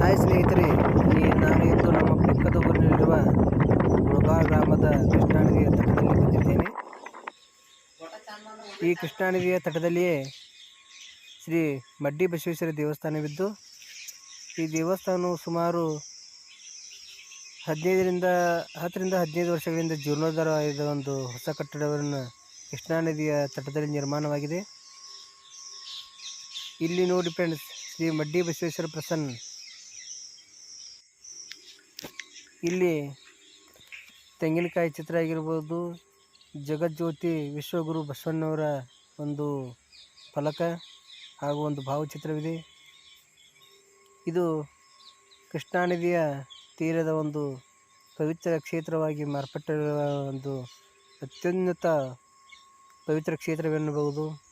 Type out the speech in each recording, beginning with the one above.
Hi ಸ್ನೇಹಿತರೆ ಈ ನಾನು ಇಂದು ನಮ್ಮ ಪಕ್ಕದ ಊರಿನಲ್ಲಿರುವ ಮುಳಬಾ ಗ್ರಾಮದ ಕೃಷ್ಣಾನದಿಯ ತಟದಲ್ಲಿ ಬಂದಿದ್ದೇನೆ. ಈ ಕೃಷ್ಣಾನದಿಯ ತಟದಲ್ಲಿಯೇ ಶ್ರೀ ಮಡ್ಡಿ ಬಸವೇಶ್ವರ ದೇವಸ್ಥಾನವಿದ್ದು, ಈ ದೇವಸ್ಥಾನವು ಸುಮಾರು ಹದಿನೈದರಿಂದ, ಹತ್ತರಿಂದ ಹದಿನೈದು ವರ್ಷಗಳಿಂದ ಜೀರ್ಣೋದ್ಧಾರವಾದ ಒಂದು ಹೊಸ ಕಟ್ಟಡವನ್ನು ಕೃಷ್ಣಾ ನದಿಯ ತಟದಲ್ಲಿ ನಿರ್ಮಾಣವಾಗಿದೆ. ಇಲ್ಲಿ ನೋಡಿ ಫ್ರೆಂಡ್ಸ್ ಶ್ರೀ ಮಡ್ಡಿ ಬಸವೇಶ್ವರ ಪ್ರಸನ್ನ. ಇಲ್ಲಿ ತೆಂಗಿನಕಾಯಿ ಚಿತ್ರ ಆಗಿರ್ಬೋದು, ಜಗಜ್ಯೋತಿ ವಿಶ್ವಗುರು ಬಸವಣ್ಣವರ ಒಂದು ಫಲಕ ಹಾಗೂ ಒಂದು ಭಾವಚಿತ್ರವಿದೆ. ಇದು ಕೃಷ್ಣಾ ನದಿಯ ತೀರದ ಒಂದು ಪವಿತ್ರ ಕ್ಷೇತ್ರವಾಗಿ ಮಾರ್ಪಟ್ಟಿರುವ ಒಂದು ಅತ್ಯುನ್ನತ ಪವಿತ್ರ ಕ್ಷೇತ್ರವೆನ್ನಬಹುದು.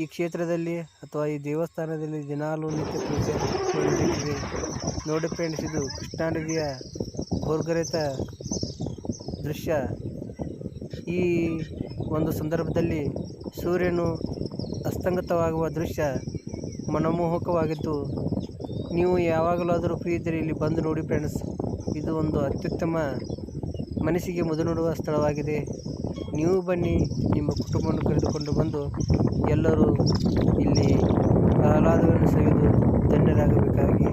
ಈ ಕ್ಷೇತ್ರದಲ್ಲಿ ಅಥವಾ ಈ ದೇವಸ್ಥಾನದಲ್ಲಿ ದಿನಾಲೂ ನಿತ್ಯ ಪೂಜೆ ನಡೆಯುತ್ತಿದೆ ನೋಡಿ ಫ್ರೆಂಡ್ಸ್, ಇದು ಕೃಷ್ಣಾ ನದಿಯ ಭೋರ್ಗರೆತ ದೃಶ್ಯ. ಈ ಒಂದು ಸಂದರ್ಭದಲ್ಲಿ ಸೂರ್ಯನು ಅಸ್ತಂಗತವಾಗುವ ದೃಶ್ಯ ಮನಮೋಹಕವಾಗಿದ್ದು, ನೀವು ಯಾವಾಗಲಾದರೂ ಫ್ರೀ ಇದ್ದರೆ ಇಲ್ಲಿ ಬಂದು ನೋಡಿ ಫ್ರೆಂಡ್ಸ್, ಇದು ಒಂದು ಅತ್ಯುತ್ತಮ ಮನಸ್ಸಿಗೆ ಮುದ ನೋಡುವ ಸ್ಥಳವಾಗಿದೆ. ನೀವು ಬನ್ನಿ, ನಿಮ್ಮ ಕುಟುಂಬವನ್ನು ಕರೆದುಕೊಂಡು ಬಂದು ಎಲ್ಲರೂ ಇಲ್ಲಿ ಆಹ್ಲಾದವನ್ನು ಸವಿದು ಧನ್ಯರಾಗಬೇಕಾಗಿ